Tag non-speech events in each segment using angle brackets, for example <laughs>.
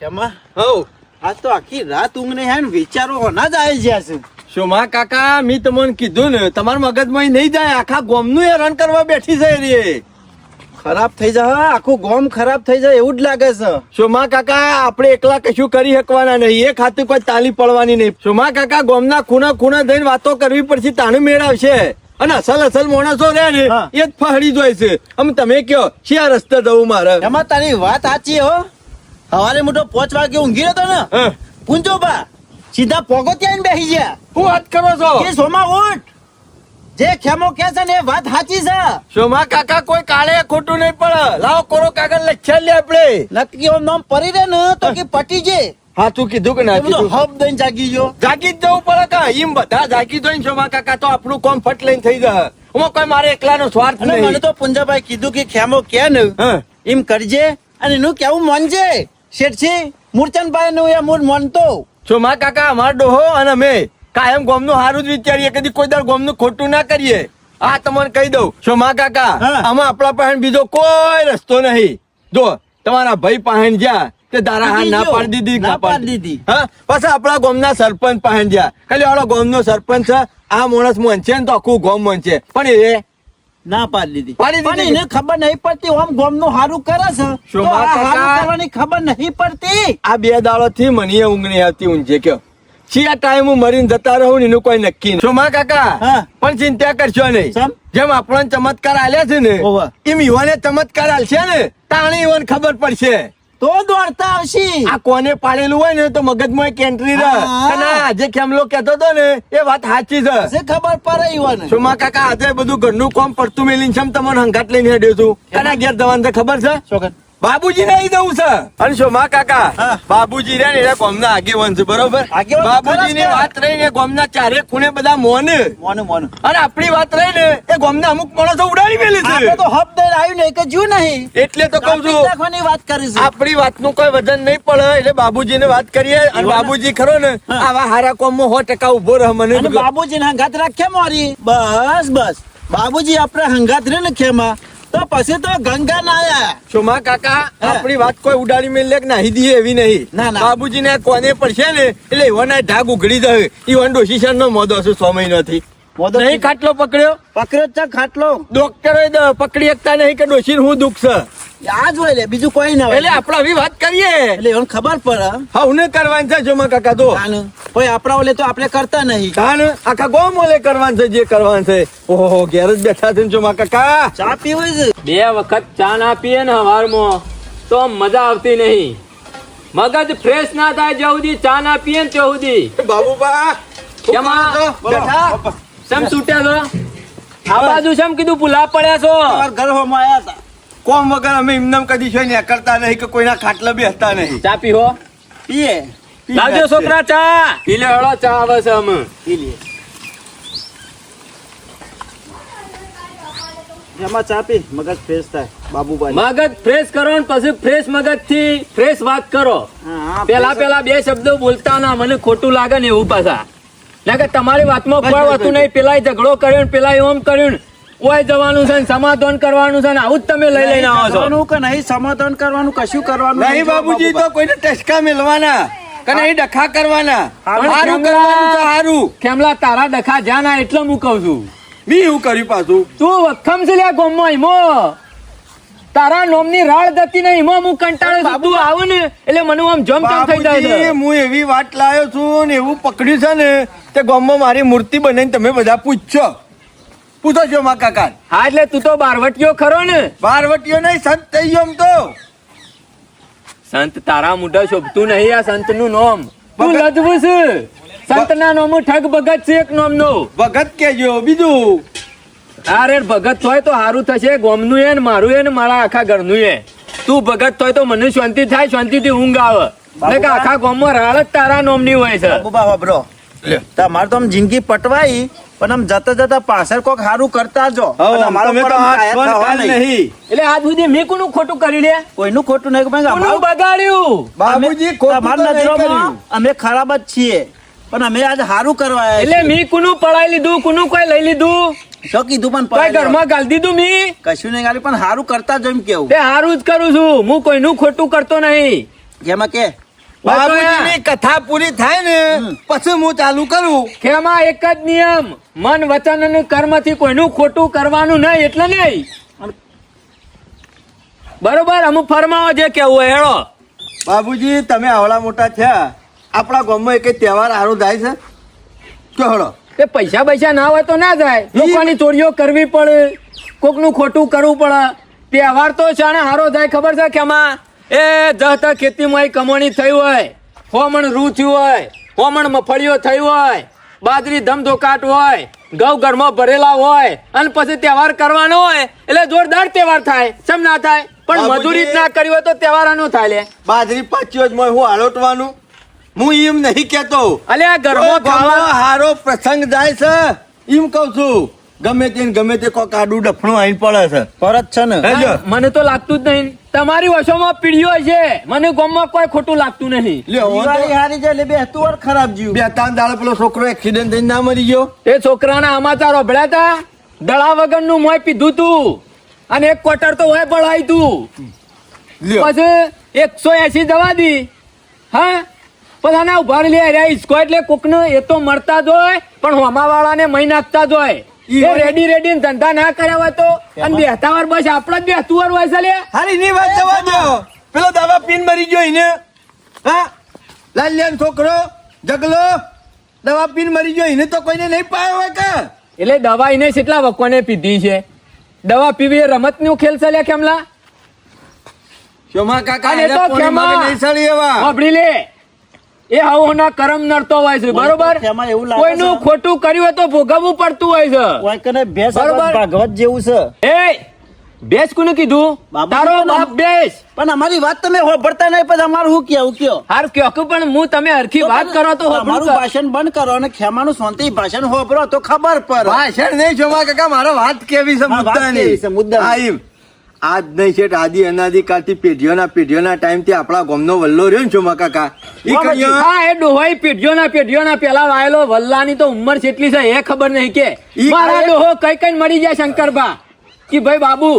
એમાં? હવ. આજ તો આખી રાત ઊંઘ નહીં હે વિચારો હોના જ આવી છે. શોમા કાકા મેં તમને કીધું ને તમારા મગજમાં નહીં જાય આખા ગોમનું હેરાન કરવા બેઠી છે રે. ખરાબ થઈ જાય આખું ગોમ ખરાબ થઈ જાય એવું જ લાગે છે. શોમા કાકા આપણે એકલા કશું કરી શકવાના નહીં એ ખાતું કોઈ તાલી પડવાની નહીં. શોમા કાકા ગોમના ખૂણા ખૂણા થઈને વાતો કરવી પડશે તાણું મેળવશે અને અસલ અસલ માણસો રે ને. એ જ ફહડી જોય છે. આમ તમે કયો શિયા રસ્તે જવું મારે? એમાં તારી વાત સાચી હો. સવારે મોટો પોચ વાગે ઊંઘી રહ્યો ને? પૂંજો બા સીધા પોગો ત્યાં બેસી ગયા? શું વાત કરો છો? એ સોમા ઉઠ? જે ખેમો કે છે ને વાત સાચી છે. સોમા કાકા કોઈ કાળે ખોટું નહીં પડે. લાવો કોરો કાગળ લખ્યા લે આપણે. નક્કી ઓમ નામ પરી રે ને તો કે પટી જે. હાચું કીધું કે ના કીધું? હબ દઈને જાગી ગયો. જાગી જ જવું પડે કા? એમ બધા જાગી જોઈને સોમા કાકા તો આપણું કોમ ફટ લઈને થઈ જાય હું કોઈ મારે એકલાનો સ્વાર્થ નહીં. મને તો પુંજાભાઈ કીધું કે ખેમો કે ને. હા. એમ કરજે અને એનું કેવું માનજે? શેઠજી મૂર્ચનભાઈ નું એ મૂળ માનતો. શોમા કાકા અમાર ડોહો અને અમે કાયમ ગોમનું સારું જ વિચારીએ કદી કોઈ દર ગોમનું ખોટું ના કરીએ. આ તમને કહી દઉં. શોમા કાકા આમાં આપણા પાસે બીજો કોઈ રસ્તો નહીં. જો તમારા ભાઈ પાસે જ્યાં તે દારા હા ના. પાડી દીધી ના પાડી દીધી. હા પછી આપણા ગોમના સરપંચ પાસે જ્યાં. ખાલી આપણો ગોમ નો સરપંચ છે. આ માણસ મોનશે ને તો આખું ગોમ મન છે પણ એ ના પાડી દીધી. પાડી દીધી. પણ એને ખબર નહીં પડતી ઓમ ગોમનું હારું કરે છે. તો હારું કરવાની ખબર નહીં પડતી. આ બે દાડો થી મને ઊંઘ નહીં આવતી ઊંઘે કયો છી આ ટાઈમ હું મરીને જતા રહું એનું કોઈ નક્કી નહીં સોમા કાકા? હા. પણ ચિંતા કરશો નહીં. જેમ આપણને ચમત્કાર આલ્યા છે ને. એમ યુવાને ચમત્કાર આલશે ને તાણી યુવાન ખબર પડશે. તો દોડતા આવશે. આ કોને પાડેલું હોય ને તો મગજમાં એક એન્ટ્રી રહે. અને આજે ખેમલો કહેતો હતો ને એ વાત સાચી છે. જે ખબર પડે ઈવન. સોમા કાકા આજે બધું ઘરનું કામ પડતું મેલીને છે તમને હંગાટ લઈને હેડ્યો છું? કના ઘેર જવાનું ખબર છે? બાબુજી ને જવું છે. અને શોમા કાકા? બાબુજી રહ્યા ને એ ગામના આગેવાન છે બરોબર? બાબુજી ની વાત રહી ને ગામના ચારે ખૂણે બધા મોન. મોનું મોનું. અને આપણી વાત રહી ને એ ગામના અમુક માણસો ઉડાડી મેલી છે. તો હબ દઈને આવ્યું ને એક જ્યું નહીં. એટલે તો કહું છું નાખવાની વાત કરી છે. આપણી વાતનું કોઈ વજન નહીં પડે એટલે બાબુજી ને વાત કરીએ. અને બાબુજી ખરો ને આવા હારા કોમમાં સો ટકા ઊભો રહે મને બાબુજી ને હંગાત રાખે મારી. બસ બસ. બાબુજી આપણે હંગાત રે ને ખેમા. તો પછી તો ગંગા ના આયા. સોમા કાકા આપણી વાત કોઈ ઉડાડી મેલી લેક નાહી દીએ એવી નહીં. ના, ના. બાબુજી ને કોને પડશે ને એટલે એવાના ઢાગ ઉઘડી જાય ઈવન ડોશીશન નો મોદો છે સો મહિનાથી. મોદો નહીં ખાટલો પકડ્યો? પકડ્યો છે ખાટલો. ડોક્ટરે પકડી શકતા નહીં કે ડોશીન હું દુખ છે? આ જ હોય લે બીજું કોઈ ના હોય. એટલે આપણે આવી વાત કરીએ. એટલે એને ખબર પડે. ઉને કરવાનું છે જોમા કાકા તો કોઈ આપણા ઓલે તો આપણે કરતા નહીં. કાન આખા ગોમ ઓલે કરવાનું છે જે કરવાનું છે. ઓહો ઘેર જ બેઠા છે જોમા કાકા. ચા પીવું છે? બે વખત ચા ના પીએ ને હવારમાં તો મજા આવતી નહીં. મગજ ફ્રેશ ના થાય જ્યાં સુધી ચા ના પીએ ને ત્યાં સુધી. બાબુબા કેમાં? છો? બેઠા? સમ છૂટ્યા છો? આ બાજુ સમ કીધું ભૂલા પડ્યા છો? ઘર હોમાં આવ્યા હતા. કોમ વગર અમે એમનેમ કદી છે ને કરતા નહીં કે કોઈના ખાટલા બી હતા નહીં. ચા પીહો પીએ લાવજો છોકરા ચા. પીલે હળો ચા આવે છે અમે. પી એમાં ચા પી મગજ ફ્રેશ થાય બાબુભાઈ. મગજ ફ્રેશ કરો ને પછી ફ્રેશ મગજથી ફ્રેશ વાત કરો. હા, હા, પેલા પેલા બે શબ્દો બોલતા ના મને ખોટું લાગે ને એવું પાછા. ના કે તમારી વાતમાં કોઈ વસ્તુ નહીં પેલા ઝઘડો કર્યો ને પેલા ઓમ કર્યું ને. ઓય જવાનું છે સમાધાન કરવાનું છે ને આવું જ તમે લઈ લઈને આવો છો. કરવાનું કે નહીં સમાધાન કરવાનું કશું કરવાનું નહીં બાબુજી તો કોઈને ટચકા મેળવાના કે નહીં ડખા કરવાના? હા, કરવાનું છે સારું ખેમલા તારા ડખા જ્યાં ના એટલે હું કહું છું. બી હું કર્યું પાછું? તું વખમ છે લ્યા ગોમમાં ઈમો. તારા નોમની રાળ દતી નહીં એમાં હું કંટાળો છું. તું આવો ને એટલે મને આમ જમ જમ થઈ જાય છે. હું એવી વાત લાવ્યો છું ને એવું પકડ્યું છે ને તે ગામમાં મારી મૂર્તિ બનાવીને તમે બધા પૂછશો. પૂછો છો મા કાકા હા એટલે તું તો બારવટીયો ખરો ને. બારવટીઓ નહીં સંત થઈ ગયો તો. સંત તારા મુઢા શોભતું નહીં આ સંતનું નામ. તું લજવું છે? સંત ના નામ ઠગ ભગત છે એક નામ નો ભગત કેજો બીજું. અરે ભગત હોય તો સારું થશે ગોમનું એ ને મારું એ ને મારા આખા ઘરનું એ. તું ભગત હોય તો મને શાંતિ થાય શાંતિથી ઊંઘ આવે. ને કે આખા ગામમાં રાળ જ તારા નોમની હોય છે. બાબુબા વાપરો. તમારે તો આમ જિંદગી પટવાઈ. પણ આમ જતા જતા પાછળ કોક સારું કરતા જો. અમારો નહીં. એટલે આજ સુધી મેં કોનું ખોટું કરી લે? કોઈનું ખોટું નહીં પણ કોનું અમારું- બગાડ્યું બાબુજી નહીં નજરોમાં અમે ખરાબ જ છીએ પણ અમે આજે સારું કરવા આવ્યા એટલે મેં કોનું પડાઈ લીધું કુનું કોઈ લઈ લીધું? શું કીધું પણ કોઈ ઘરમાં ગાલ દીધું મી? કશું નહીં ગાલી પણ સારું કરતા જ એમ કેવું. તે હારું જ કરું છું. હું કોઈનું ખોટું કરતો નહીં. જેમાં કે બાબુજીની કથા પૂરી થાય ને પછી હું ચાલુ કરું. કેમાં એક જ નિયમ મન વચન અને કર્મથી કોઈનું ખોટું કરવાનું નહીં એટલે નહીં. બરોબર અમુક ફરમાવો જે કેવું હોય હેળો. બાબુજી તમે આવડા મોટા થયા. આપણા ગામમાં એક તહેવાર સારો થાય છે. કે હળો. એ પૈસા પૈસા ના હોય તો ના જાય. લોકોની ચોરીઓ કરવી પડે. કોકનું ખોટું કરવું પડે. તહેવાર તો શાણે હારો થાય ખબર છે કેમાં? એ જતા ખેતીમાં કમાણી થઈ હોય હોમણ રૂ થયું હોય હોમણ મફળીઓ થઈ હોય બાજરી ધમધોકાટ હોય ઘઉં ઘરમાં ભરેલા હોય અને પછી તહેવાર કરવાનો હોય એટલે જોરદાર તહેવાર થાય સમ ના થાય? પણ મજૂરી જ ના કરી હોય તો તહેવાર આનો થાય લે. બાજરી પાચ્યો જ મોય હું હાલોટવાનું હું એમ નહીં કેતો અલે આ ઘરમાં ખાવા હારો પ્રસંગ જાય છે એમ કઉ છું. ગમે તે ગમે તે કોક આડું ડફણું આઈન પડે છે. પરત છે ને? મને તો લાગતું જ નહીં. તમારી વશોમાં પીડીઓ છે. મને ગોમમાં કોઈ ખોટું લાગતું નહીં. દિવાળી હારી જાય એટલે બે તું વાર ખરાબ જીવ. બે ત્રણ દાડે પેલો છોકરો એક્સિડન્ટ થઈને ના મરી ગયો. એ છોકરાના સમાચાર અભળ્યા હતા દડા વગરનું મોય પીધું તું. અને એક ક્વાર્ટર તો હોય બળાઈ તું. પછી એકસો એસી દવા દી. હા? પણ આના ઊભા લે રહ્યા ઈસકો એટલે કોકને એ તો મળતા જ હોય પણ હોમાવાળાને મહી નાખતા જ હોય. રેડી રેડી ને ધંધા ના કર્યા હોય તો અને બેહતા વાર બસ આપડે જ બેસતું વાર હોય છે લે. હારી ની વાત જવા દો પેલો દાવા પીન મરી ગયો એને હા? લાલ્યાન છોકરો જગલો દવા પીન મરી ગયો એને તો કોઈને નહીં પાયો હોય કે? એટલે દવા એને કેટલા વકોને પીધી છે? દવા પીવી રમતનું ખેલ છે લે કેમલા? શોમા કાકા એ તો ખેમા. નહીં સળી એવા. લે. એ હવોના કરમ નડતો હોય છે બરોબર? તેમાં એવું લાગે કોઈનું ખોટું કર્યું હોય તો ભોગવવું પડતું હોય છે. ભેંસ ભાગવત જેવું છે? એ ભેસ કોને કીધું? તારો બાપ ભેસ. પણ અમારી વાત તમે હોભળતા નહીં પછી અમારું હું કયો કયો? હાર કે પણ હું તમે હરખી વાત કરો તો અમારું ભાષણ બંધ કરો અને ખેમાનું શાંતિ ભાષણ હોભરો તો ખબર પડે. ભાષણ નહીં જોવા કાકા મારો વાત કેવી છે મુદ્દાની? કેવી છે, મુદ્દાની. હા, એમ. આજ નહીં છે આદિ અનાદિ કાળથી પેઢીઓના પેઢીઓના ટાઈમથી આપણા ગામનો વલ્લો રહ્યો ને છો કાકા. હા એ ડોહોઈ પેઢીઓના પેઢીઓના પેલા વાયેલો વલ્લાની તો ઉંમર કેટલી છે એ ખબર નહીં કે. મારા ડોહો કઈ કઈ મળી જાય શંકરભા. કે ભાઈ બાબુ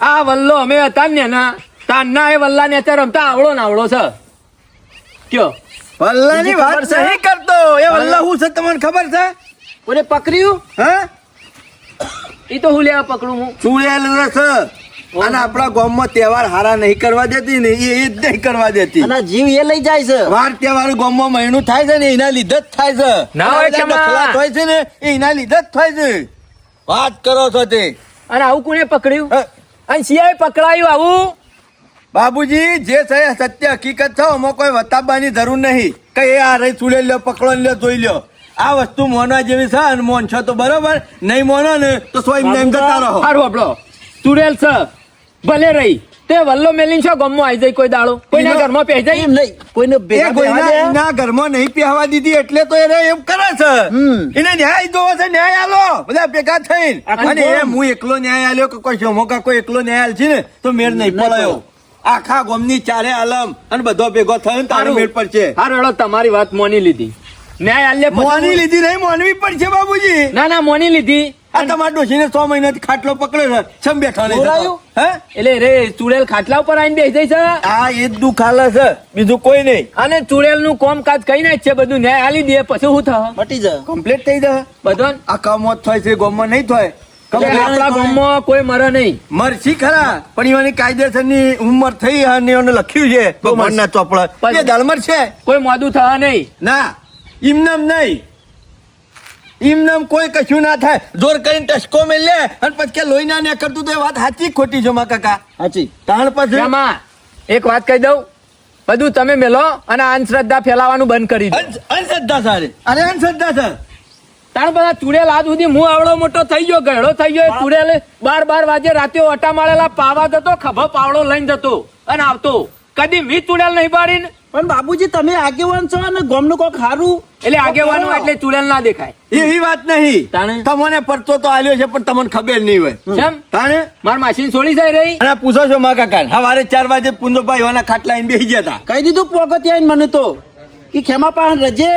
આ વલ્લો અમે હતા ને ના તારના એ વલ્લા ને અત્યારે રમતા આવડો ને આવડો છે. કયો? વલ્લાની ની વાત સહી કરતો. એ વલ્લા હું છે તમને ખબર છે? કોને પકડ્યું? હા? એ તો હું લેવા પકડું હું. ચૂડેલ રસ અને આપણા ગામમાં તહેવાર હારા નહીં કરવા દેતી ને એ જ નહીં કરવા દેતી. અને જીવ એ લઈ જાય છે. વાર તહેવાર ગામમાં મહિનું થાય છે ને એના લીધે જ થાય છે. ના હોય કેમાં? છે ને એના લીધે જ થાય છે. વાત કરો છો તે. અને આવું કોને પકડ્યું? અને સિયાએ પકડાયું આવું? બાબુજી જે છે સત્ય હકીકત છે એમાં કોઈ વતાવવાની જરૂર નહીં. કે એ આ રહી સુલે લ્યો પકડો લ્યો જોઈ લ્યો. આ વસ્તુ મોનવા જેવી છે અને મોન છો તો બરોબર નહીં મોનો ને તો સ્વયં જતા રહો. સારું આપણો. તુરેલ છે. ભલે રહી. તે વલ્લો મેલીન છો ગમમાં આવી જાય કોઈ દાડો. કોઈના ઘરમાં પહે જાય એમ નહીં. કોઈને? એના ઘરમાં નહીં પહેવા દીધી એટલે તો એને એમ કરે છે. એને ન્યાય જોવો છે ન્યાય આલો. બધા ભેગા થઈને. અને ગામ. એમ હું એકલો ન્યાય આલ્યો કે કોઈ શોમો કોઈ એકલો ન્યાય આલશે ને તો મેળ નહીં પડાયો. આખા ગોમની ચારે આલમ અને બધો ભેગો થયો ને તારો મેળ મેળ પડશે. હાર એડો તમારી વાત મોની લીધી. ન્યાય પછી મોની લીધી નહીં મોનવી પડશે બાબુજી ના ના મોની લીધી. આ તમારા ડોશીને સો મહિનાથી ખાટલો પકડ્યો છે. સમ બેઠો નહીં હે? એટલે રે ચુડેલ ખાટલા ઉપર આવીને બેસી છે? આ એ જ દુઃખ છે. બીજું કોઈ નહીં. અને ચુડેલનું કામકાજ કઈ ના છે બધું? ન્યાય આલી દે પછી શું થાય મટી જાય. કમ્પ્લીટ થઈ જાય બધો આ કમોત થાય છે ગામમાં નહીં થાય. આપણા ગામમાં કોઈ મરે નહીં. મરસી ખરા પણ એની કાયદેસરની ઉંમર થઈ અને એને લખ્યું છે ભગવાનના ચોપડા. પછી- એ દલમર છે. કોઈ મોદું થવા નહીં. ના ઇમનામ નહીં. ઇમનામ કોઈ કશું ના થાય. જોર કરીને ટસકો મે લે અને પછી કે લોહી ને કરતું તો એ વાત સાચી ખોટી છે મા કાકા. સાચી. તાણ પછી? એક વાત કહી દઉં. બધું તમે મેલો અને અંધશ્રદ્ધા ફેલાવાનું બંધ કરી અંધશ્રદ્ધા સારી. અરે અંધશ્રદ્ધા સર તાણ બધા ચુડેલ આજ સુધી હું આવડો મોટો થઈ ગયો ગયડો થઈ ગયો ચુડેલ બાર બાર વાગે રાતે ઓટા મારેલા પાવા જતો ખભો પાવડો લઈને જતો અને આવતો. કદી મી ચુડેલ નહીં પાડીને પણ બાબુજી તમે આગેવાન છો અને ગોમનું કોક હારું? એટલે આગેવાનું એટલે ચુડેલ ના દેખાય. એવી વાત નહીં. તાણે? તમને પરચો તો આલ્યો છે પણ તમને ખબર નહીં હોય. કેમ? તાણે? માર માસીન છોડી જાય રહી? અને પૂછો છો મા કાકા સવારે ચાર વાગે પુંજોભાઈ એવાના ખાટલા આઈને બેસી ગયા હતા. કહી દીધું પોગત આઈને મને તો કે ખેમા પાન રજે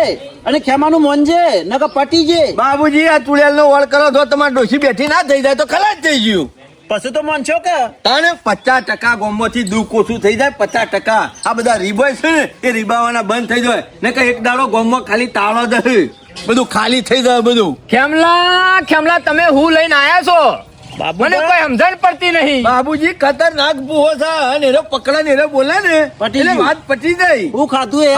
અને ખેમાનું મોનજે નકર પટી જે. બાબુજી આ ચુડેલ નો વળ કરો તો તમારે ડોસી બેઠી ના થઈ જાય તો ખલાસ થઈ ગયું. પછી તો માનશો કે? તને પચાસ ટકા ગોમમાંથી દુઃખ ઓછું થઈ જાય પચાસ ટકા. આ બધા રીબોય છે ને એ રીબાવાના બંધ થઈ જાય. ને કે એક દાડો ગોમમાં ખાલી તાળો દે બધું ખાલી થઈ જાય બધું. ખેમલા ખેમલા તમે હું લઈને આયા છો? મને કોઈ સમજણ પડતી નહીં. બાબુજી ખતરનાક ભૂવો છે અને એનો પકડા ને બોલે ને એટલે વાત પટી જાય. હું ખાધું એ.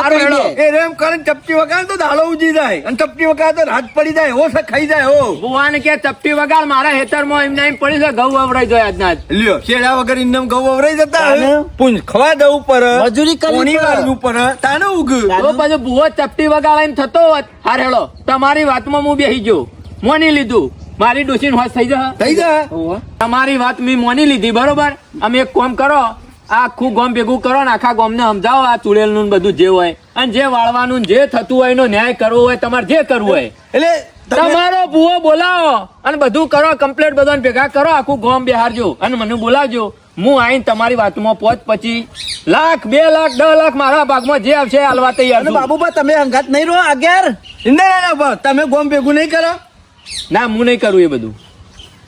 એ રેમ કરીને ચપટી વગાડ તો દાળો ઉજી જાય. અને ચપટી વગાડ તો રાત પડી જાય. ઓ છે ખાઈ જાય હો. ભુવાને કે ચપટી વગાડ મારા હેતરમાં એમને એમ પડી છે ઘઉં વવરાઈ જાય આજના લ્યો શેડા વગર ઇન્દમ ઘઉં વવરાઈ જતા પૂંજ ખવા દવું પર મજૂરી કરવી. વાળવું પર તાને ઉગ. તો પછી ભુવો ચપટી વગાડ એમ થતો હોત. હાર હેડો તમારી વાતમાં હું બેહી ગયો. મોની લીધું. મારી ડોશીન હોશ થઈ જશે. થઈ જાય તમારી વાત મેં મોની લીધી બરોબર? અમે એક કોમ કરો આખું ગોમ ભેગું કરો ને આખા ગોમને સમજાવો આ ચુડેલનું બધું જે હોય. અને જે વાળવાનું જે થતું હોય એનો ન્યાય કરવો હોય તમારે જે કરવું હોય. એટલે તમારો ભૂવો બોલાવો અને બધું કરો કમ્પ્લેટ બધાને ભેગા કરો આખું ગોમ બેહારજો. અને મને બોલાવજો. હું આઈને તમારી વાતમાં પહોંચ પછી લાખ બે લાખ દસ લાખ મારા ભાગમાં જે આવશે હાલવા તૈયાર. બાબુબા તમે અંગાત નહીં રહો અગિયાર ના ના, ના તમે ગોમ ભેગું નહીં કરો. ના હું નહીં કરું એ બધું.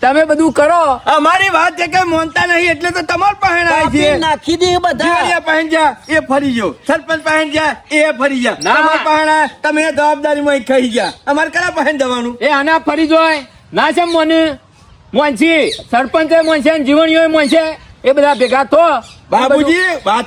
તમે બધું કરો. અમારી વાત છે કે મોનતા નહીં એટલે તો તમાર પહેણ આવી છે. નાખી દે બધા. પહેણ જા એ ફરી ગયો સરપંચ પહેણ જા એ ફરી જા. ના. તમાર પહેણ તમે જવાબદારી જવાબદારીમાં ખાઈ ગયા અમારે કરા પહેણ દેવાનું એ આના ફરી જોય. ના છે મને. મોનસી સરપંચ મોનસે જીવણીઓ મોનસે એ બધા ભેગા થો. બાબુજી વાત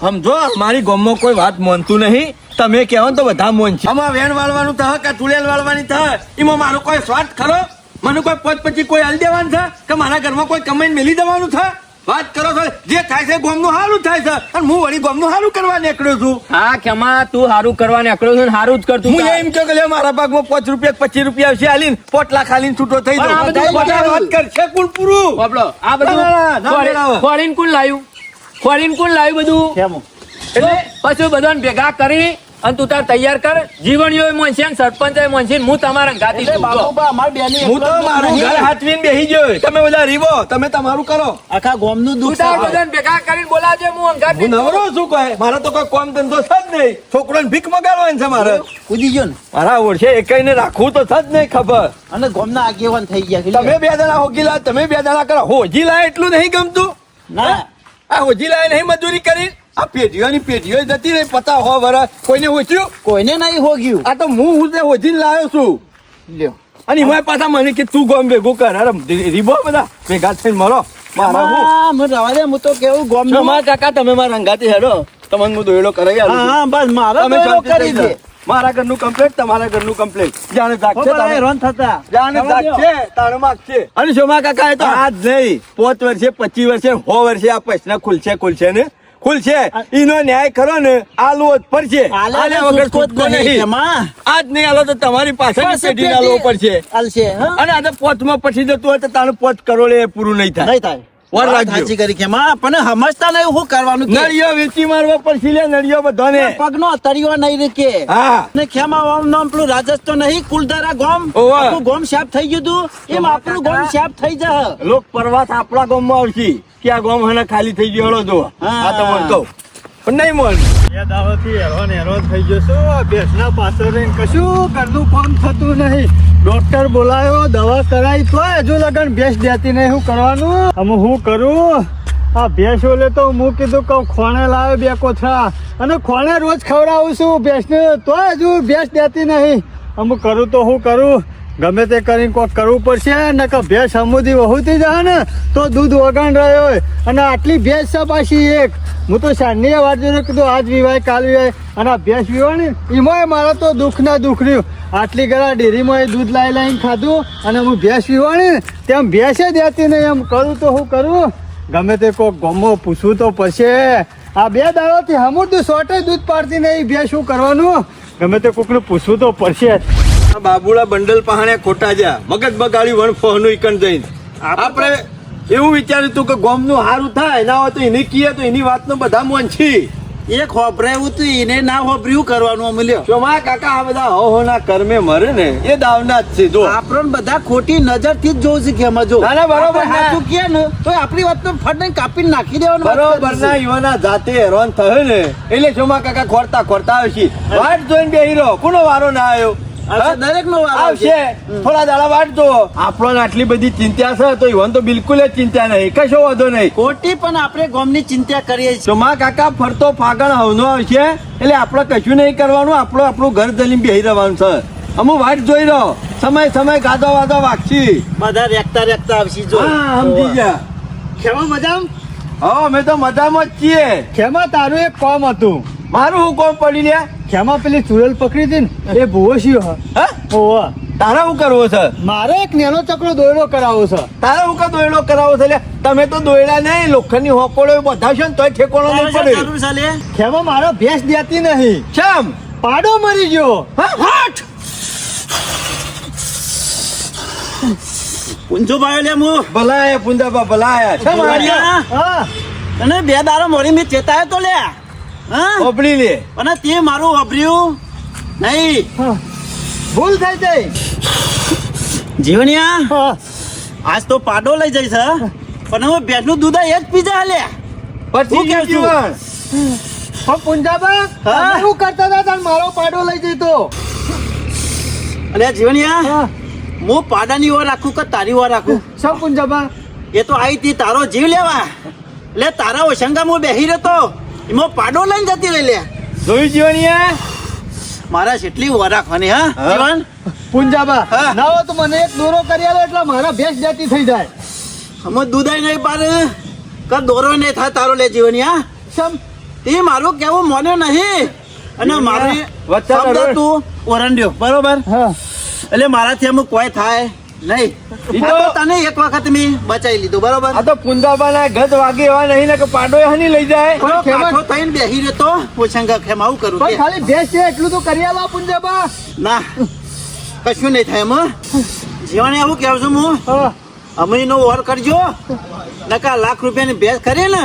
સમજો મારી ગામમાં કોઈ વાત માનતું નહીં. તમે કહેવો ને તો બધા મોન છે. આમાં વેણ વાળવાનું તહ કે ચુડેલ વાળવાની તહ એમાં મારો કોઈ સ્વાર્થ ખરો? મને કોઈ પદ પછી કોઈ હાલ દેવાનું છે કે મારા ઘરમાં કોઈ કમાઈને મેલી દેવાનું છે વાત કરો છો જે થાય છે ગોમનું સારું થાય છે. અને હું વળી ગોમનું સારું કરવા નીકળ્યો છું. હા ખેમા તું હારું કરવા નીકળ્યો છું સારું જ કરતું હું એમ કે લે મારા ભાગમાં પાંચ રૂપિયા પચીસ રૂપિયા છે હાલીને પોટલા છૂટો થઈ પણ વાત કર છે કુલ કોણ પૂરું આ ના, ના, ના, ના બધું. ખોળીને કોણ લાવ્યું? ખોળીને કોણ લાવ્યું બધું? કેમ એટલે પછી બધાને ભેગા કરી અને તું તાર તૈયાર કર. જીવણીઓ મોનસે ને સરપંચ મોનસે હું તમારા ગાતી હું તો મારું. ઘર હાથવીને બેહી ગયો તમે બધા રીવો તમે તમારું કરો. આખા ગોમનું દુઃખ તાર. બધાને ભેગા કરીને બોલાવજે હું અંગાતી હું નવરો છું કહે મારે તો કોઈ કોમ ધંધો છે જ નહીં. છોકરોને ભીખ મગાડવાની છે મારે. કૂદી ગયો ને. મારા ઓળખે એકઈને રાખવું તો છે જ નહીં ખબર. અને ગોમના આગેવાન થઈ ગયા તમે બે જણા હોગી લા તમે બે જણા કરો. હોજી લાય એટલું નહીં ગમતું? ના. આ હોજી લાય નહીં મજૂરી કરી આ પેઢીઓની પેઢીઓ જતી રહી પતા હો વરસ કોઈને હોચ્યું કોઈને નહીં હોગ્યું. આ તો હું હું હોજીને લાવ્યો છું. લ્યો. અને એમાં પાછા મને કે તું ગમ ભેગું કર. અરે રીબો બધા. ભેગા થઈને મરો મારા હું. આમાં હું રવા દે હું તો કેવું ગોમનું તમારા કાકા તમે મારા અંગાથી હેડો. તમને હું દોયડો કરાવી આલું હા હા બસ મારો તમે કરી દે. મારા ઘરનું કમ્પ્લેટ તમારા ઘરનું કમ્પ્લેટ જાણે જાગશે તમે. હેરાન થતા. જાણે જાગશે માગશે. અને શોમા કાકા એ તો આજ નહીં. પોત વર્ષે પચીસ વર્ષે સો વર્ષે આ પૈસા ખુલશે ખુલશે ને? ખુલશે ઈનો ન્યાય કરો ને આલવો જ પડશે. આલે આલ્યા વગર છૂટકો નહીં. આજ નહીં આલો તો તમારી પાસે પેઢીને આલવો પડશે. આલશે? અને આજે પોતમાં પછી જતું હોય તો તારું પોત કરોડે પૂરું નહીં થાય. નહીં થાય. વાર રાખજો. સાચી કરી કે માં પણ સમજતા નહીં શું કરવાનું કે? નળિયો વેચી મારવો પડશે લે નળિયો બધાને. પગનો તરીયો નહીં રે કે હા. ને ખેમા વામ નામ પેલું રાજસ્થ તો નહીં કુલધારા ગોમ. આપણું ગોમ સાફ થઈ ગયું તું. એમ આપણું ગોમ સાફ થઈ જા લોક પરવાસ આપણા ગામમાં આવશે. કે આ ગામ હને ખાલી થઈ ગયો હળો જો આ તો મને કહું. પણ નહીં મન બે દાવાથી હેરો હેરો થઈ ગયો છું બેસના પાછળ રહીને કશું કરનું કામ થતું નહીં. ડોક્ટર બોલાયો, દવા કરાવી તો હજુ લગન ભેંસ દેતી નહીં. શું કરવાનું? અમે હું કરું? આ ભેંસ ઓલે તો હું કીધું કહું, ખોણે લાવે બે કોથળા. અને ખોણે રોજ ખવડાવું છું ભેંસને, તો હજુ ભેંસ દેતી નહીં. અમુક કરું તો હું કરું? ગમે તે કરીને કોક કરવું પડશે ને કે ભેંસ અમુદી વહુતી જાય ને, તો દૂધ વગણ રહ્યો હોય. અને આટલી ભેંસ છે પાછી એક. હું તો સાંજની વાત કીધું, આજ વિવાય કાલ વિવાય. અને આ ભેંસ વિવાય ને, એમાંય મારા તો દુઃખ ના દુઃખ રહ્યું. આટલી ગળા ડેરીમાં એ દૂધ લાવી લાવીને ખાધું અને હું ભેંસ વિવાણી તેમ તેમ જ દેતી નહીં એમ કરું તો હું કરું. ગમે તે કોક ગમો પૂછવું તો પડશે. આ બે દાડોથી હમું તો સોટે દૂધ પાડતી નહીં ભેંસ શું કરવાનું? ગમે તે કોકનું પૂછવું તો પડશે. આ બાબુડા બંડલ પહાણે ખોટા જા મગજ બગાડી વણ ફોહનું ઇકન જઈને. આપણે એવું વિચાર્યું હતું કે ગોમનું સારું થાય ના હોય તો એની કીએ તો એની વાતનો બધા મોન છી. એક હોભરાયું તું એને ના હોભર્યું કરવાનું અમૂલ્યમાં કાકા આ બધા હો ના કર્મે મરે ને એ દાવના જ છે જો. આપણને બધા ખોટી નજરથી જ જોવું છે કે અમે જો. ના, ના, બરોબર ના. સાચું કે ને તો આપણી વાત તો ફટ દઈને કાપીને નાખી દેવાનું બરોબર ના યુવાના જાતે હેરાન થયો ને. એટલે શોમા કાકા ખોરતા ખોરતા આવે છે વાટ જોઈને બેહી રહો. કોનો વારો ના આવ્યો? આવશે દરેક નો વાર આવશે. થોડા દાડા વાટજો આપણને આટલી બધી ચિંતા છે તો ઈવન તો બિલકુલ જ ચિંતા નહીં. કશો વાંધો નહીં. ખોટી પણ આપણે ગામની ચિંતા કરીએ છીએ. ચોમા કાકા ફરતો ફાગણ હવનો આવશે એટલે આપણે કશું નહીં કરવાનું આપણું આપણું ઘર દલીને બેહી રહેવાનું છે. અમુ વાટ જોઈ રહ્યો સમય સમય ગાદો વાદો વાગશી. બધા રેખતા રેખતા આવશી જો. હા સમજી ગયા. ખેમા મજામ? હો અમે તો મજામાં જ છીએ. ખેમા તારું એક કોમ હતું. મારું હું કોમ પડી લ્યા? ખેમાં પેલી ચુડેલ પકડી હતી ને એ ભૂવો શિયો હા. ઓવા તારા હું કરવો છે? મારે એક નેનો ચકડો દોયડો કરાવવો છે. તારા હું કા દોયડો કરાવો છે? તમે તો દોયડા નહીં લોખંડની હોકોળો બધા છે ને તોય ઠેકોણો નહીં પડે? ખેમા મારો ભેંસ દેતી નહીં. ચમ પાડો મરી ગયો. હા? હટ! ઊંચો ભાઈ લે મુ. ભલાયા પુંજાબા ભલાયા. છે મારિયા હા. તને બે દારો મોરી મે ચેતાયો તો લે હા? ઓપડી લે. અને તે મારું વાપર્યું નહીં. ભૂલ થઈ જઈ જીવનિયા હા. આજ તો પાડો લઈ જઈશ? પણ હવે ભેંસનું દૂધ આ એક પીજા લે પછી કહું જીવન? પણ પુંજાબા હા? તમે શું કરતા હતા? તને મારો પાડો લઈ જઈતો. અલે જીવનિયા હા. હું પાડાની ઓર રાખું કે તારી વાર રાખું? સબ પુંજાબા. એ તો આવી તી તારો જીવ લેવા. એટલે તારા ઓશંગા હું બેહી રહેતો. એમાં પાડો લઈને જતી રહી લે. જોયું હે મારા જેટલી વરાખવાની રાખવાની હા. જીવન. પુંજાબા હા. ના હોય તો મને એક દોરો કરી આલો એટલે મારા ભેંસ દેતી થઈ જાય. અમે દૂધાઈ નહીં પાડે. કે દોરો નહીં થાય તારો લે જીવણિયા સમ તે મારું કેવું મને નહીં. અને મારે શબ્દ. તું ઓરંડ્યો. બરોબર? હા. એટલે મારાથી અમુક કોઈ થાય. નહીં. ઈ તો- તને એક વખત મેં બચાવી લીધું બરોબર? આ તો પુંજાબાના ગત વાગે એવા નહીં ને કે પાડો હની લઈ જાય. કાઠો થઈને બેહી રહેતો ઓછંગા ખેમ આવું કરું પણ ખાલી ભેંસ છે એટલું તો કરી આલો પુંજાબા ના. કશું નહીં થાય એમાં જીવન એવું કહું છું હું. હા. અમરીનો ઓર કરજો. નકા લાખ રૂપિયાની ભેસ કરી ને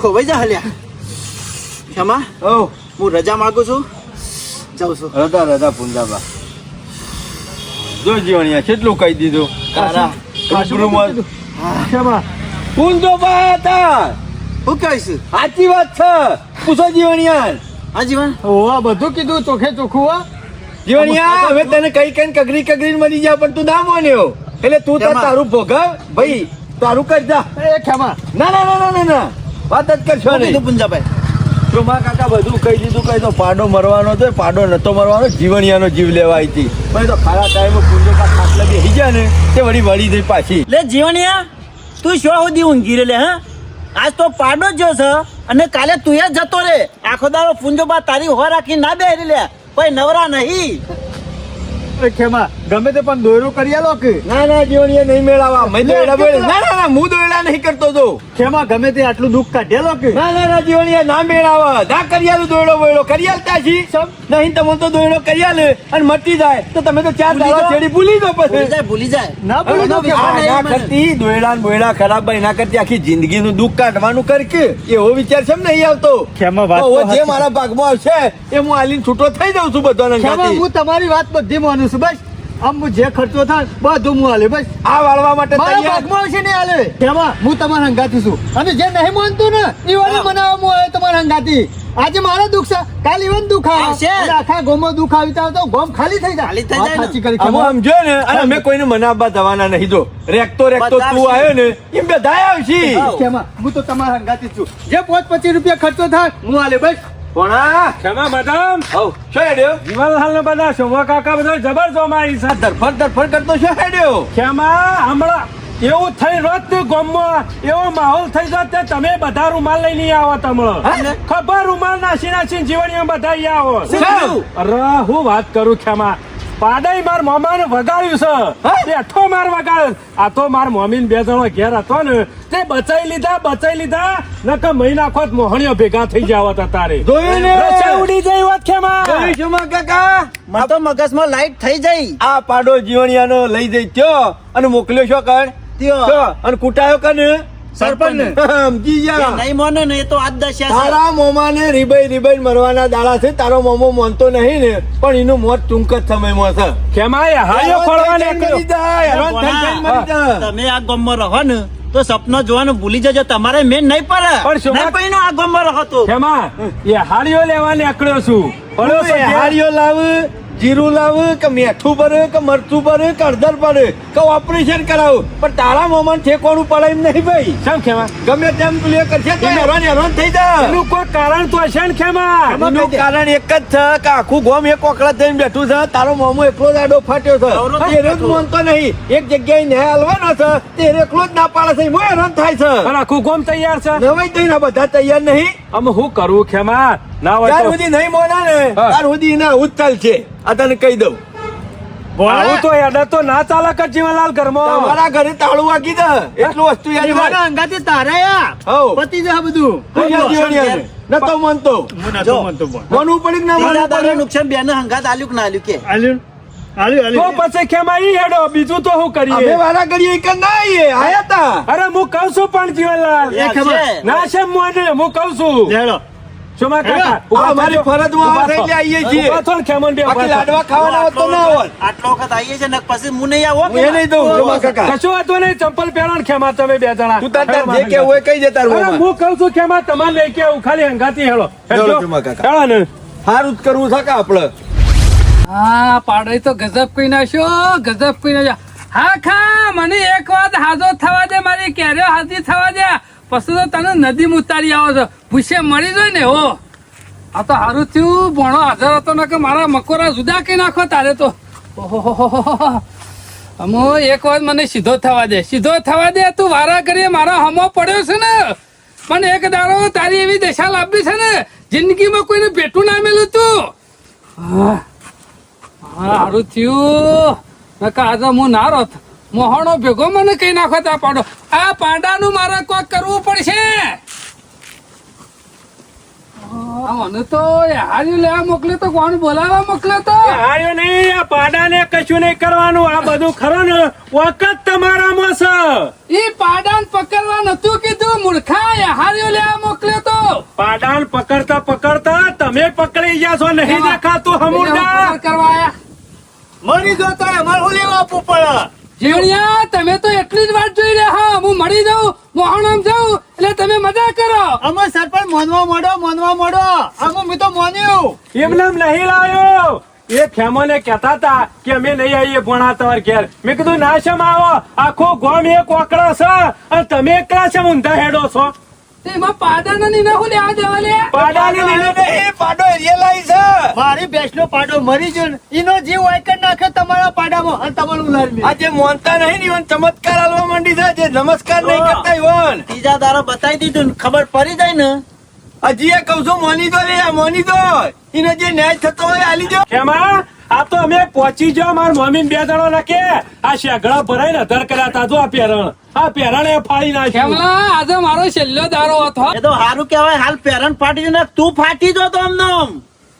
ખોવાઈ જા હલ્યા. ક્ષમા ઓ હું રજા માગું છું. જાઉં છું. રજા રજા પુંજાબા જો જીવણિયા કેટલું કહી દીધું? તારા રૂબરૂમાં હતા. કહીશ? સાચી વાત છે. પૂછો જીવણિયા હા ઓવા બધું કીધું ચોખે ચોખ્ખું હો. જીવણિયા હવે તને કઈ કઈ કગરી કગરી મરી જાય પણ તું ના માન્યો એટલે તું તાર તારું ભોગવ ભાઈ તારું કરજા એ ક્ષમા ના ના ના ના ના ના. વાત જ કરશો નહીં. કીધું પુંજાભાઈ કાકા બધું કહી દીધું કઈ તો પાડો મરવાનો હતો પાડો નતો મરવાનો જીવણિયાનો જીવ લેવાય હતી પણ તો ખારા ટાઈમે પૂંજો કા ખાટલા બેસી ગયા ને તે વળી વળી ગઈ પાછી. લે જીવણિયા તું શો સુધી ઊંઘી રે લે હા? આજ તો પાડો જ છે અને કાલે તું જ જતો રે. આખો દાડો પૂંજો બા તારી હો રાખી ના બેહરી લે કોઈ નવરા નહીં. એ ક્ષમા ગમે તે પણ દોયરો કરી આલો કે? ના ના જીવણીએ નહીં મેળાવા. મેં દોયડા બોલે ના ના ના હું દોયડા નહીં કરતો તો. ખેમાં ગમે તે આટલું દુઃખ કાઢેલો કે? ના ના ના જીવણીએ ના મેળાવા. ના કરિયાલું દોયડો બોયડો. કરિયાલતા છી નહીં તમે તો દોયડો કરિયાલે અને મટી જાય. તો તમે તો ચાર ભૂલી દાડા છેડી ભૂલી દો ભૂલી પછી જાય ભૂલી જાય. ના ભૂલી દો હવે તો આ ના કરતી. દોયડા ને બોયડા ખરાબ ભાઈ ના કરતી. આખી જિંદગીનું દુઃખ કાઢવાનું કર કે. એવો વિચાર છે નહીં આવતો. ખેમાં વાત જે મારા ભાગમાં આવશે એ હું આલીને છૂટો થઈ જાઉં છું બધાને હું તમારી વાત બધી માનું છું. બસ. આમ જે ખર્ચો થાય બધું હું હાલે બસ આ વાળવા માટે ભાગમાં આવશે નહીં હાલે. ક્ષમા હું તમારા હંગાતી છું. અને જે નહીં માનતું ને એ વાળી મનાવવા હું આવ્યો તમારા હંગાતી. આજે મારો દુઃખ છે. કાલ ઇવન દુખ આવશે. આખા ગોમો દુખ આવી તો ગોમ ખાલી થઈ જાય. ખાલી થઈ જાય ને. સાચી કરી અમે ક્ષમા. સમજો ને અને અમે કોઈને મનાવવા જવાના નહીં. જો રેકતો રેકતો તું આવ્યો ને એમ બધા આવશી. આવ. હું તો તમારા હંગાથી છું. જે પાંચ પચીસ રૂપિયા ખર્ચો થાય હું આલે બસ કોણા ક્ષમા મેડમ હવ શું હેડ્યો? જીવનલાલ ને બધા શોભા કાકા બધો જબર જોમાઈ છે. ધરફર ધરફર કરતો શું હેડ્યો? ક્ષમા હમણાં એવું થઈ રોજ તું ગામમાં. એવો માહોલ થઈ જાય તે તમે બધા રૂમાલ લઈને નહીં આવો તમને ખબર રૂમાલ નાસી નાસી જીવણીઓ બધા આવો? અરે હું વાત કરું ક્ષમા. પાડાઈ માર મોમાને વગાડ્યું હે? છે બેઠો માર વગાડ્યો આ તો માર મમ્મી બે જણો ઘેર હતો ને તે બચાઈ લીધા બચાઈ લીધા નકર મહિના ખોત મોહણીઓ ભેગા થઈ જાવ હતા તારે જોયું ને? ઉડી જઈ વાત ખેમા જોયું શું માં કાકા? મને તો મગજમાં લાઈટ થઈ જઈ આ પાડો જીવણિયાનો લઈ જઈ ત્યો. અને મોકલ્યો છો કણ? ત્યો. ત્યો. અને કૂટાયો કને સરપંચને. સમજી <laughs> એ નહીં મોને ને તો આજ દશા છે. તારા મોમાને રીબાઈ રીબાઈ મરવાના દાડા છે. તારો મોમો માનતો નહીં ને પણ એનું મોત ટૂંક જ સમયમાં છે. ખેમા હાયો ખોળવા નીકળ્યો જાય, હેરાન થઈ જાય, મરી જાય. તમે આ ગમમાં રહો ને તો સપનો જોવાનું ભૂલી જજો. તમારે મેન નહીં પડે. પણ પૈણો આ ગામમાં રહો તો. ખેમા એ હાડીઓ લેવા નીકળ્યો છું. પડ્યો હાડીઓ લાવ જીરું લાવ કે મેઠું ભરે કે મરચું ભરે કે હળદર ભરે કે ઓપરેશન કરાવું. પણ તારા મોમાં ઠેકોણું પડે એમ નહીં ભાઈ. શું ખેમા? ગમે તેમ પ્લે કરશે તો હેરાન હેરાન થઈ જા. એનું કોઈ કારણ તો હશે ને ખેમા? એનું કારણ એક જ છે કે આખું ગોમ એક ઓકળા થઈને બેઠું છે. તારો મોમો એકલો જ આડો ફાટ્યો છે. અવરો જ માનતો નહીં. એક જગ્યાએ ન્યાય હાલવાનો છે. તે એકલો જ ના પાડે છે. હું હેરાન થાય છે. પણ આખું ગોમ તૈયાર છે? નવાઈ થઈને બધા તૈયાર નહીં. અમે શું કરવું ખેમા ના હોય ત્યાર તો સુધી નહીં મોના ને ત્યાર સુધી એના ઉત્તલ છે. આ તને કહી દઉં. આવું તો હેડે તો ના ચાલે કે જીવનલાલ ઘરમાં. તમારા ઘરે તાળું વાગી દે. એટલું વસ્તુ યાદ મારા અંગાથી તારે યા. પતી જા બધું. નતો માનતો હું નતો. માનતો પણ. માનવું પડ્યું ના ત્રીજા માનવું નુકસાન બેને હંગાત આલ્યું કે ના આલ્યું કે? આલ્યું? તો પછી ખેમા હેડો? બીજું તો શું અમે વારા કરીએ ઈ કે આયા તા. અરે હું કઉ છું પણ જીવનલાલ. એ ખબર. ના છે. મોને. હું કઉ છું. લેડો શું કાકા? અમારી થજો. ફરજમાં આવે એટલે આવીએ છીએ. ઊભા ખેમન બે બાકી લાડવા ખાવાના હોત તો ના હોત. આટલો વખત આવીએ છે ને પછી હું નહીં આવો એ નહીં દઉં જોમા કાકા. કશું વાંધો નહીં ચંપલ પહેરો ને ખેમા તમે બે જણા? તું તાર જે કે હોય કઈ જતા તાર અરે હું કઉ છું ખેમા તમારે લઈ કે ખાલી હંગાતી હેડો. હેડો, હેડો કાકા. હેડો ને. હારું જ કરવું છે કે આપણે. હા પાડોય તો ગજબ કઈ નાખ્યો ગજબ નાખ્યો હા, ખા, મને એક વાત હાજો થવા દે, મારી કેરીઓ હાજી થવા દે. પછી તો તને નદી ઉતારી આવો છો. ભૂસે મળી જાય ને હો. આ તો સારું થયું, ભણો હાજર હતો ને કે મારા મકોરા જુદા કઈ નાખો તારે તો. ઓહોહોહોહો. અમો, એક વાત મને સીધો થવા દે, સીધો થવા દે, તું વારા કરીએ, મારો હમો પડ્યો છે ને. પણ એક દાડો તારી એવી દશા લાભી છે ને, જિંદગીમાં કોઈને ભેટું ના મેલું તું. હા. સારું થયું નકા આજે હું ના રોત. મોહણો ભેગો મને કઈ નાખો તા પાડો. આ પાંડાનું મારે કોક કરવું પડશે. આ મને તો હાર્યું લેવા મોકલે તો કોણ બોલાવવા મોકલે તો? આયો નહીં આ પાડાને કશું નહીં કરવાનું આ બધું ખરો ને? વખત તમારામાં છે ઈ પાડાન પકડવા નતું કીધું મૂર્ખા હાર્યું લેવા મોકલે તો. પાડાન પકડતા પકડતા તમે પકડી ગયા છો નહીં દેખાતું પકડ કરવા મરી જો તો અમારે હું લેવા આપવું પડે. જેણિયા તમે તો એટલી જ વાત જોઈ રહ્યા હું. મળી જાઉં મોહણમ જાઉં એટલે તમે મજા કરો. અમે સરપંચ મોનવા મોડો મોનવા મોડો. અમે મેં તો મોન્યું. એમને એમ નહીં લાવ્યો એ ખેમોને કહેતા હતા કે અમે નહીં આવીએ ભણા તમારે ઘેર. મેં કીધું ના શમ આવો. આખો ગોમ એક ઓકળો છે. અને તમે એકલા છે ઊંધા હેડો છો? એમાં પાડાના ની હું લેવા દેવા લે? પાડાની લીધે નહીં, પાડો રિયલાઈ છે. મારી બેસનો પાડો મરી ગયો ને જીવ વાયકર નાખે તમારા પાડામાં અને તમારું લાલમી આ જે મોનતા નહીં ને ઈવન ચમત્કાર માંડી છે જે નમસ્કાર નહીં કરતા ઈવન. ત્રીજા દાડો બતાવી દીધું ખબર પડી જાય ને? હજી એ કહું છું મોની દો રે મોની દો એને જે ન્યાય થતો હોય એ આલી દો. ખેમા આ તો અમે પહોંચી જાઓ માર મમ્મી બે જણો ના કે આ શેગડા ભરાઈને અધર કર્યા તા. જો આ પેરણ આ પેરણ એ ફાડી નાખ્યું. આજે મારો છેલ્લો દારો હતો. એ તો સારું કહેવાય હાલ પેરણ ફાટી ને તું ફાટી જો તો અમને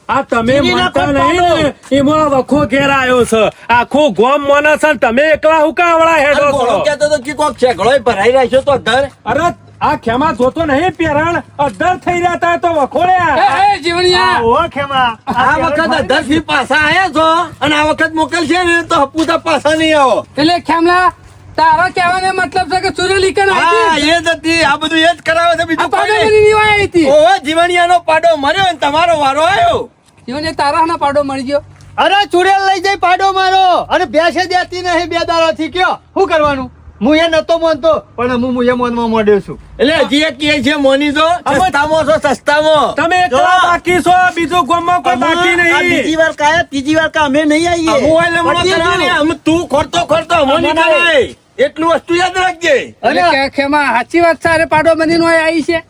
આ તમે માનતા નહીં ને એમાં વખો ઘેર આવ્યો છે. આખો ગોમ મને છે તમે એકલા હુકાવડા હેડો આ ગોળો છો. કેતો તો કી કોક છેઘડોય ભરાઈ રાખ્યો તો ધર અરે આ ખેમા જોતો નહીં પેરણ? અધર થઈ રહ્યા તા વખોડ્યા. એ જીવણિયા ઓ ખેમા આ વખત અધરથી પાછા આયા છો અને આ વખત મોકલશે ને તો હપુતા પાછા નહીં આવો. એટલે ખેમલા તારા કહેવાનો મતલબ છે કે સુરેલી કન હા આવી એ જ હતી. આ બધું એ જ કરાવે છે બીજું કોઈ નહીં. ની વાય હતી ઓ જીવણિયાનો પાડો મર્યો ને તમારો વારો આવ્યો જીવણિયા તારાનો પાડો મળી ગયો. અરે ચુડેલ લઈ જઈ પાડો મારો. અને બેસે દેતી નહીં બે દારો થી કયો? શું કરવાનું? હું એ નતો માનતો પણ હું હું એ માનવા માંડ્યો છું. એટલે હજી એક કહે છે મોની તો સસ્તામાં છો સસ્તામાં. તમે એકલા બાકી છો બીજો ગોમમાં કોઈ બાકી નહીં. બીજી વાર કાયા ત્રીજી વાર કા અમે નહીં આવીએ. હું એટલે મને કરવાની. ગયું. તું ખોરતો ખોરતો મોની નહીં. એટલું વસ્તુ યાદ રાખજે. અરે કે- ખેમા સાચી વાત છે અરે પાડો બની નો આવી છે.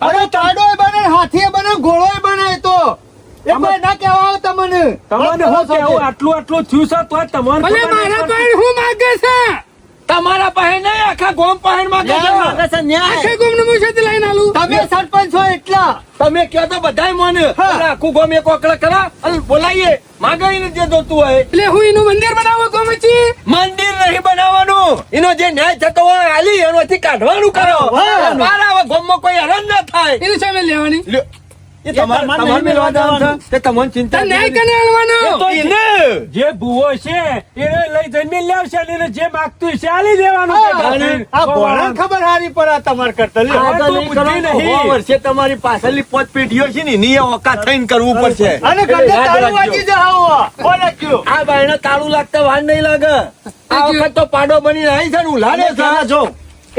અરે પાડો બને હાથી બને ઘોડો બને તો. એ કોઈ ના કહેવા તમને. તમને હું કેવું? આટલું આટલું થયું છે તો તમને મારા નહીં હું માગે છે? તમારા પાસે નહીં આખા ગોમ પાસે માં ન્યાય માગે છે, ન્યાય. આખે ગુમનું મુશે લઈને આલું. તમે સરપંચ છો એટલા. તમે કહો તો બધાય મને. આખું ગોમ એક ઓકળા કરા અને બોલાઈએ. માગાઈને જે જોતું હોય. એટલે હું એનું મંદિર બનાવો ગોમચી મંદિર નહીં બનાવવાનું. એનો જે ન્યાય થતો હોય આલી એનોથી કાઢવાનું કરો. મારા ગોમમાં કોઈ હરણ ના થાય. એનું સામે લેવાની. લ્યો. એ તમારે તમારે મેળવા જવાનું જવાનું. છે? તે તમને ચિંતા નહીં કને આલવાનો? તો એને. જે ભૂવો છે એને લઈ જઈને લાવશે અને એને જે માગતું છે આલી દેવાનું આ ભોળા ખબર હારી પર આ તમારે કરતા. લ્યો. આ તો તો બુદ્ધિ નહીં. વર્ષે તમારી પાછળની પોત પેઢીઓ છે ને એની એ ઓકાત થઈને કરવું પડશે. અને યાદ તાળું વાગી જાઓ. બોલે કયો? આ બાયણે તાળું લાગતા વાર નહીં લાગે. આ વખત તો પાડો બની રહી છે ને ઉલાડે છો. જો.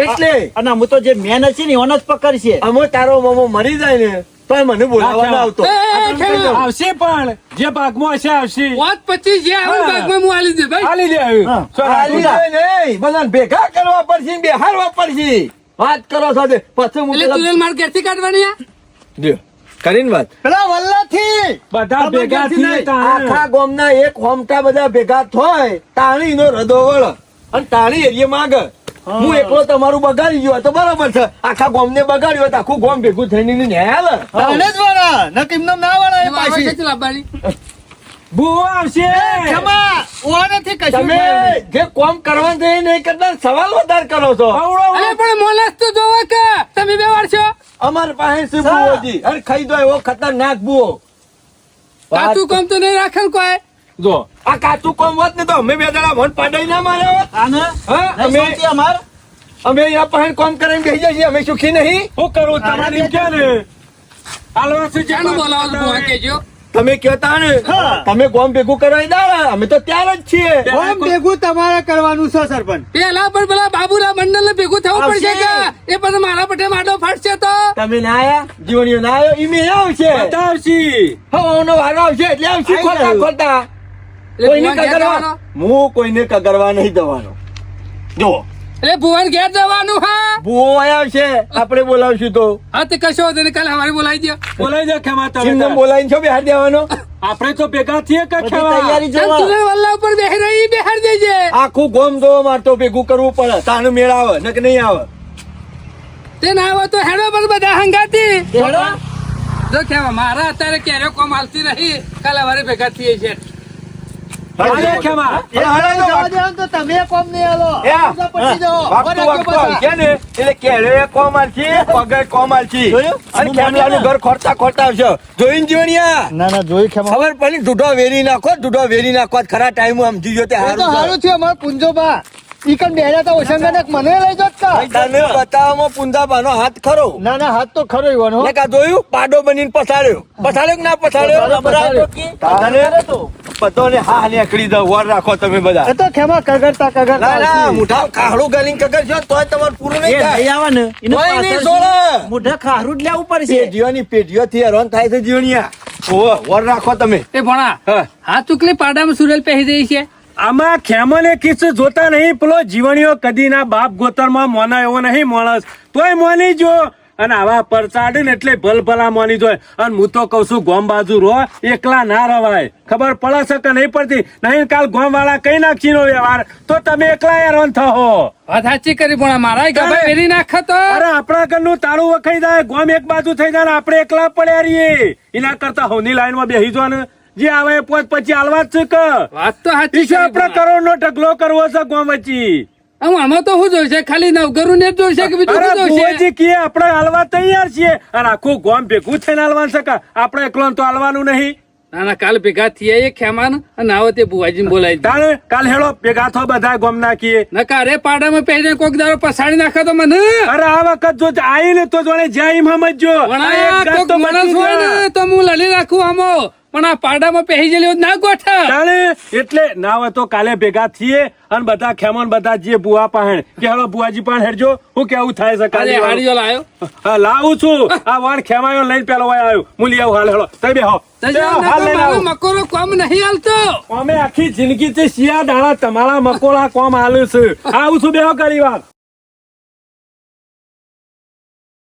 એટલે અને હું તો જે મેન છે ને એનો જ પકડશે અમે તારો મમો મરી જાય ને તો મને બોલાવવાનો આવતો. આવશે પણ. જે ભાગમાં હશે આવશે. વાત પછી જે આવું ને ભાગમાં હું આલી દે ભાઈ. આલી દે આવ્યું નહીં. બધાને ભેગા કરવા પડશે બેહારવા પડશે. વાત કરો સાથે. પછી હું તુરેલ માર ઘેરથી કાઢવાની લ્યો, કરીને વાત. પેલા વલ્લાથી. બધા ભેગા? તાણે. આખા ગામના એક હોમટા બધા ભેગા થાય તાણી નો રદો વળ અને તાણી એરિયા માંગે હું. એકલો તમારું બગાડી ગયો તો બરાબર છે? આખા ગામને બગાડ્યું હોત, આખું ગામ ભેગું થઈને ન્યાય આલે. તાણે જ વાળા ન કે એમને ના વાળા એ પાછી. લાવવાની. ભૂવો આવશે. ક્ષમા ઓવાનેથી કશું તમે. જે કોમ કરવાનું છે એ નહીં કરતા સવાલ વધારે કરો છો. અરે પણ મોનસ તો જોવો કે તમે બે વાર છો. અમાર પાસે શું બુઓ જી અરે ખાઈ દો એવો ખતરનાક બુઓ કાચું કામ તો નહીં રાખેલ ને કોઈ. જો આ કાચું કોમ હોત ને તો અમે બે જણા મન પાડાઈ ના માર્યા હોત. હા અમે અમાર? અમે અહીંયા પાસે કોમ કરીને બેસી જઈએ અમે સુખી નહીં. શું કરું? તમારે એમ કે ને? હાલો શું છે? બોલાવો તો ભુવા તમે કહેતા ને? તમે ગોમ ભેગું કરવા દાડા. અમે તો ત્યાર જ છીએ. ગોમ ભેગું તમારે કરવાનું છે સરપંચ. પેલા પણ પેલા બાબુરા મંડળ ને ભેગું થવું પડશે કે? એ પણ મારા પટે માડો ફાટશે તો. તમે ના આયા? જીવણીઓ ના આવ્યો ઈમે આવશે આવશે. હો નો વારો આવશે એટલે આવશે ખોટા ખોટા કોઈને કગરવા? હું કોઈને કગરવા નહીં દેવાનો જો. એટલે ભુવન ઘેર જવાનું હા? ભુવો છે આપણે બોલાવશું તો. હા તે કશો વાંધો કાલે અમારે બોલાવી દો બોલાવી જા ખેમા તમે બોલાવીને છો બેહાર દેવાનો? આપણે તો ભેગા થઈએ તૈયારી જોવા. તુરેલ વલ્લા ઉપર બેહી રહી બેહાર દેજે. આખું ગોમ જો મારતો ભેગું કરવું પડે. તાનું મેળ આવે નક નહીં આવે. તે ના આવે તો હેડો પણ બધા હંગાતી. હેડો. જો કેવા મારા અત્યારે ક્યારે કોમ હાલતી નહીં. કાલે અમારે ભેગા થઈએ છે ખબર પડી દૂધો વેરી નાખો દૂધો વેરી નાખો ખરા ટાઈમ સમજી ગયો તે સારું છે. અમાર પુંજોબા. ઈ કન બેહ્યા તા ઓશંગાને મને લઈ જત તને બતાવવામાં પુંજાબાનો હાથ ખરો. ના ના હાથ તો ખરો ઈવાનો ને કા જોયું? પાડો બનીને પછાડ્યો. પછાડ્યો કે ના પછાડ્યો? બરાબર બધાને હા નીકળી દો વર રાખો તમે બધા. તો ખેમા કગરતા કગરતા ના ના. મુઠા ખાહડું કગર છો તોય તમાર પૂરું નહીં થાય. નહીં આવે ને કોઈ પાછળ છોડે. મોઢા જ લેવું પડશે. જીઓની પેઢીઓ થી હેરાન થાય છે જીવણિયા. ઓ વર રાખો તમે. એ ભણા હા. હા ચૂકલી પાડામાં સુરેલ પહેરી દઈ છે? આમાં ખેમને કિસ્સો જોતા નહીં પેલો જીવણીઓ કદી ના બાપ ગોતરમાં મોના એવો નહીં માણસ. તોય મોની જો અને આવા પરચાડે ને એટલે ભલ ભલા મોની જોય. અને હું તો કઉ છું ગોમ બાજુ રો એકલા ના રવાય. ખબર પડે છે કે નહીં પડતી? નહીં કાલ ગોમ વાળા કઈ નાખી નો વ્યવહાર? તો તમે એકલા હેરાન થો સાચી કરી પણ મારા ગમે ફેરી નાખે તો. અરે આપણા ઘરનું તાળું વખાઈ જાય ગોમ એક બાજુ થઈ જાય ને આપણે એકલા પડ્યા રહીએ. એના કરતા હોની લાઈનમાં બેસી જો ને જે આવે પોચ પછી હાલવા જ છે કે. વાત તો સાચી છે આપણે કરોડ નો ઢગલો કરવો છે ગોમ વચ્ચે. આમ તો શું જોઈશે ખાલી નવગરું ને જોઈશે કે બીજું શું જોઈશે કે આપણે હાલવા તૈયાર છીએ. અને આખું ગોમ ભેગું થઈને હાલવાનું છે આપણે એકલો તો હાલવાનું નહીં? ના ના કાલ ભેગા થયા એ ખેમાન અને આવો તે દે. કાલ હેળો ભેગા થો બધા ગોમ નાખીએ. નકા રે પાડામાં પહેરીને કોક દાડો પસાડી નાખો તો મને. અરે આ વખત જો આવીને તો જોડે જાય એમ સમજજો. તો હું લડી રાખું આમો. પણ આ પાડામાં પહેરી જેલી ના ગોઠા. એટલે ના હોય તો કાલે ભેગા થઈએ અને બધા ખેમણ બધા જે બુઆ પાહેણ. કે હવે બુઆજી પણ હેડજો હું કેવું થાય છે કાલે હાડીઓ લાયો હા, લાવું છું. આ વાળ ખેમાયો લઈને પેલો વાય આવ્યો. હું લઈ આવું હાલ હેળો તમે બેહો. મકોરો કોમ નહીં હાલતો. અમે આખી જિંદગી થી શિયા દાણા તમારા મકોડા કોમ હાલું છે. આવું છું બેહો કરી વાર.